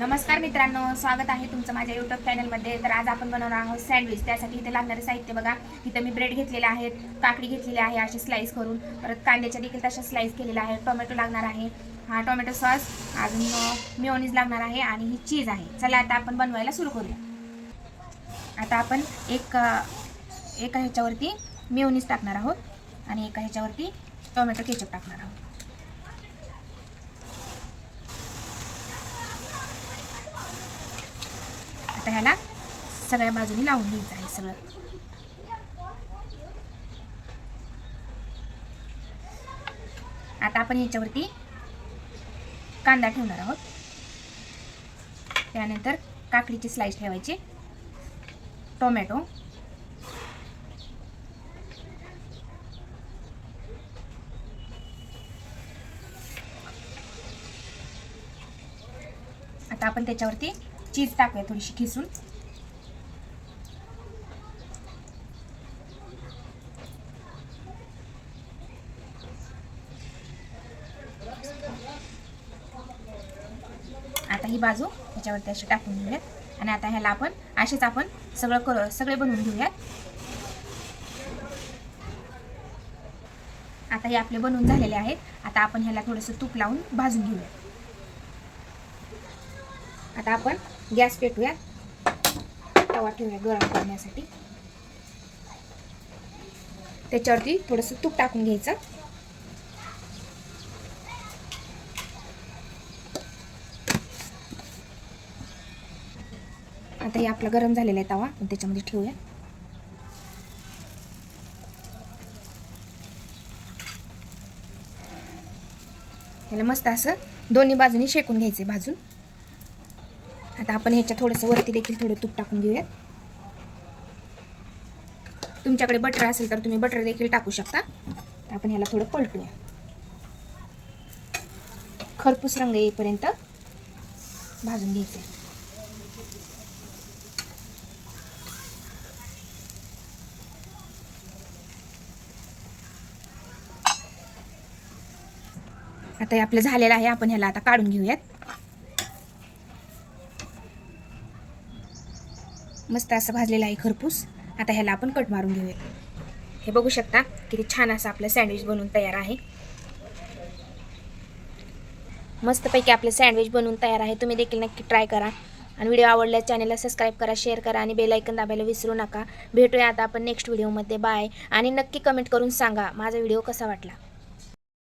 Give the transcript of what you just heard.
नमस्कार मित्रांनो स्वागत आहे तुमचं माझ्या युट्यूब चॅनलमध्ये तर आज आपण बनवणार आहोत सँडविच त्यासाठी इथे लागणारे साहित्य बघा. इथं मी ब्रेड घेतलेले आहेत काकडी घेतलेली आहे अशी स्लाईस करून. परत कांद्याच्या देखील तशा स्लाईस केलेल्या आहे टोमॅटो लागणार आहे. हा टोमॅटो सॉस अजून मिओनीज लागणार आहे आणि ही चीज आहे. चला आता आपण बनवायला सुरू करूया. आता आपण एक एका ह्याच्यावरती मिओनीज टाकणार आहोत आणि एका ह्याच्यावरती टोमॅटो केचप टाकणार आहोत. आता ह्याला सगळ्या बाजूनी लावून घ्यायचं आहे सगळं. आता आपण याच्यावरती कांदा ठेवणार आहोत. त्यानंतर काकडीची स्लाइस ठेवायची. टोमॅटो. आता आपण त्याच्यावरती चीज टाकूया थोडीशी खिसून. आता ही बाजू त्याच्यावरती अशी टाकून घेऊयात. आणि आता ह्याला आपण असेच आपण सगळं करू सगळे बनवून घेऊयात. आता हे आपले बनवून झालेले आहेत. आता आपण ह्याला थोडंसं तूप लावून भाजून घेऊयात. आता आपण गॅस पेटूया. तवा ठेवूया गरम करण्यासाठी. त्याच्यावरती थोडंसं तूप टाकून घ्यायचं. आता हे आपला गरम झालेला आहे तवा त्याच्यामध्ये ठेवूया. याला मस्त असं दोन्ही बाजूनी शेकून घ्यायचे भाजून. आता आपण ह्याच्या थोडंसं वरती देखील थोडं तूप टाकून घेऊयात. तुमच्याकडे बटर असेल तर तुम्ही बटर देखील टाकू शकता. तर आपण ह्याला थोडं पलटूया. खरपूस रंग येईपर्यंत भाजून घ्यायचे. आता हे आपलं झालेलं आहे आपण ह्याला आता काढून घेऊयात. मस्त असं भाजलेलं आहे खरपूस. आता ह्याला आपण कट मारून घेऊया. हे बघू शकता किती छान असं आपलं सँडविच बनवून तयार आहे. मस्तपैकी आपलं सँडविच बनवून तयार आहे. तुम्ही देखील नक्की ट्राय करा. आणि व्हिडिओ आवडल्यास चॅनलला सबस्क्राईब करा शेअर करा आणि बेलायकन दाबायला विसरू नका. भेटूया आता आपण नेक्स्ट व्हिडिओमध्ये बाय आणि नक्की कमेंट करून सांगा माझा व्हिडिओ कसा वाटला?